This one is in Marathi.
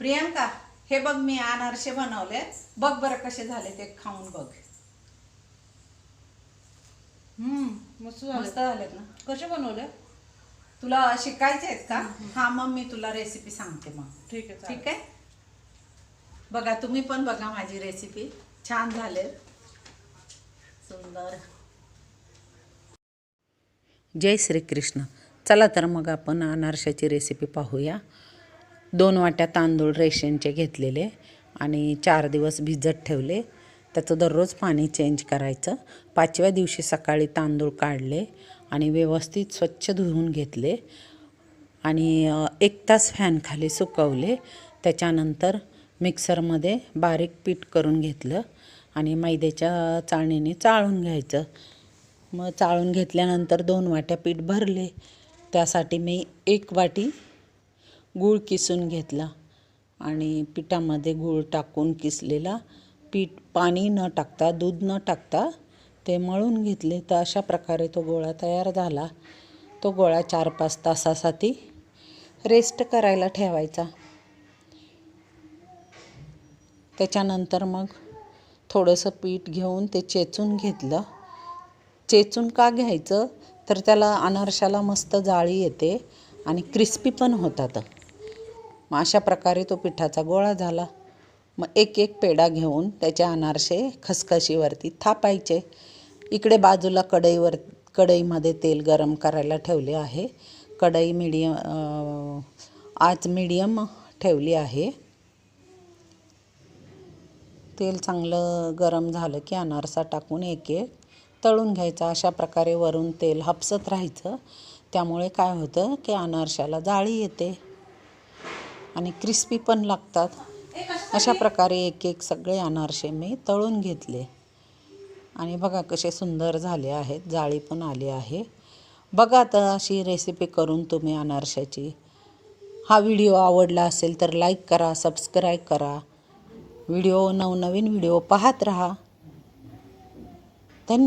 प्रियंका हे बघ मी अनारसे बनवले बघ बरं कसे झाले ते खाऊन बघ. हम्म मस्त मस्त झाले झालेत ना. कसे बनवले? तुला शिकायचे आहेत का? हा मग मी तुला रेसिपी सांगते मग. ठीक आहे ठीक आहे? बघा तुम्ही पण बघा माझी रेसिपी छान झाले. सुंदर. जय श्रीकृष्ण. चला तर मग आपण अनारशाची रेसिपी पाहूया. दोन वाट्या तांदूळ रेशनचे घेतलेले आणि चार दिवस भिजत ठेवले. त्याचं दररोज पाणी चेंज करायचं. पाचव्या दिवशी सकाळी तांदूळ काढले आणि व्यवस्थित स्वच्छ धुवून घेतले. आणि एक तास फॅनखाली सुकवले. त्याच्यानंतर मिक्सरमध्ये बारीक पीठ करून घेतलं आणि मैद्याच्या चाळणीने चाळून घ्यायचं. मग चाळून घेतल्यानंतर दोन वाट्या पीठ भरले. त्यासाठी मी एक वाटी गूळ किसून घेतला आणि पिठामध्ये गूळ टाकून किसलेला पीठ पाणी न टाकता दूध न टाकता ते मळून घेतले. तर अशा प्रकारे तो गोळा तयार झाला. तो गोळा चार पाच तासासाठी रेस्ट करायला ठेवायचा. त्याच्यानंतर मग थोडंसं पीठ घेऊन ते चेचून घेतलं. चेचून का घ्यायचं? तर त्याला अनारशाला मस्त जाळी येते आणि क्रिस्पी पण होतात. मग अशा प्रकारे तो पिठाचा गोळा झाला. मग एक एक पेढा घेऊन त्याचे अनारसे खसखशीवरती थापायचे. इकडे बाजूला कढईवर कढईमध्ये तेल गरम करायला ठेवले आहे. कढई मिडियम आज मीडियम ठेवली आहे. तेल चांगलं गरम झालं की अनारसा टाकून एक एक तळून घ्यायचा. अशा प्रकारे वरून तेल हापसत राहायचं. त्यामुळे काय होतं की अनारशाला जाळी येते. आणि क्रिस्पी पण लागतात. अशा प्रकारे एक एक सगळे अनारसे मी तळून घेतले. आणि बघा कसे सुंदर झाले आहेत जाळी पण आली आहे. बघा आता अशी रेसिपी करून तुम्ही अनारशाची. हा व्हिडिओ आवडला असेल तर लाईक करा सबस्क्राईब करा. व्हिडिओ नवनवीन व्हिडिओ पाहत राहा.